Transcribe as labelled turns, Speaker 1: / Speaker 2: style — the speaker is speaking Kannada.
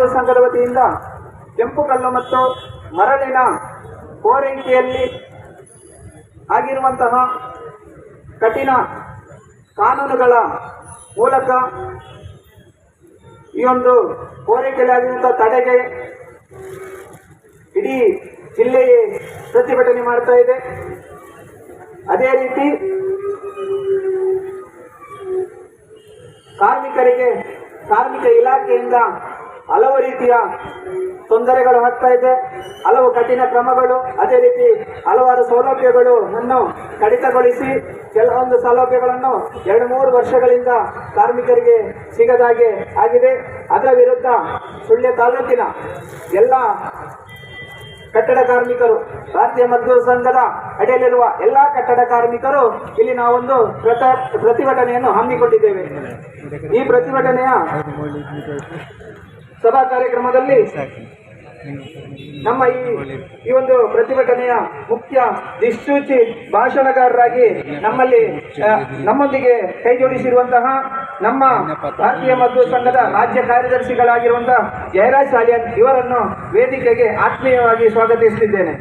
Speaker 1: ಮಜ್ದೂರ್ ಸಂಘದ ವತಿಯಿಂದ ಕೆಂಪು ಕಲ್ಲು ಮತ್ತು ಮರಳಿನ ಕೋರೈಕೆಯಲ್ಲಿ ಆಗಿರುವಂತಹ ಕಠಿಣ ಕಾನೂನುಗಳ ಮೂಲಕ ಈ ಒಂದು ಕೋರಿಕೆಯಲ್ಲಿ ತಡೆಗೆ ಇಡೀ ಜಿಲ್ಲೆಯೇ ಪ್ರತಿಭಟನೆ ಮಾಡ್ತಾ ಇದೆ. ಅದೇ ರೀತಿ ಕಾರ್ಮಿಕರಿಗೆ, ಕಾರ್ಮಿಕ ಇಲಾಖೆಯಿಂದ ಹಲವು ರೀತಿಯ ತೊಂದರೆಗಳು ಆಗ್ತಾ ಇದೆ, ಹಲವು ಕಠಿಣ ಕ್ರಮಗಳು, ಅದೇ ರೀತಿ ಹಲವಾರು ಸೌಲಭ್ಯಗಳು ಅನ್ನು ಕಡಿತಗೊಳಿಸಿ ಕೆಲವೊಂದು ಸೌಲಭ್ಯಗಳನ್ನು ಎರಡು ಮೂರು ವರ್ಷಗಳಿಂದ ಕಾರ್ಮಿಕರಿಗೆ ಸಿಗದಾಗೆ ಆಗಿದೆ. ಅದರ ವಿರುದ್ಧ ಸುಳ್ಯ ತಾಲೂಕಿನ ಎಲ್ಲ ಕಟ್ಟಡ ಕಾರ್ಮಿಕರು, ಭಾರತೀಯ ಮಜ್ದೂರ್ ಸಂಘದ ಅಡಿಯಲ್ಲಿರುವ ಎಲ್ಲ ಕಟ್ಟಡ ಕಾರ್ಮಿಕರು ಇಲ್ಲಿ ನಾವೊಂದು ಪ್ರತ- ಪ್ರತಿಭಟನೆಯನ್ನು ಹಮ್ಮಿಕೊಂಡಿದ್ದೇವೆ. ಈ ಪ್ರತಿಭಟನೆಯ ಸಭಾ ಕಾರ್ಯಕ್ರಮದಲ್ಲಿ ನಮ್ಮ ಈ ಈ ಒಂದು ಪ್ರತಿಭಟನೆಯ ಮುಖ್ಯ ದಿಶೂಚಿ ಭಾಷಣಕಾರರಾಗಿ ನಮ್ಮಲ್ಲಿ ನಮ್ಮೊಂದಿಗೆ ಕೈ ಜೋಡಿಸಿರುವಂತಹ ನಮ್ಮ ಭಾರತೀಯ ಮದ್ದು ಸಂಘದ ರಾಜ್ಯ ಕಾರ್ಯದರ್ಶಿಗಳಾಗಿರುವಂತಹ ಜಯರಾಜ್ ಸಾಲಿಯನ್ ಇವರನ್ನು ವೇದಿಕೆಗೆ ಆತ್ಮೀಯವಾಗಿ ಸ್ವಾಗತಿಸುತ್ತಿದ್ದೇನೆ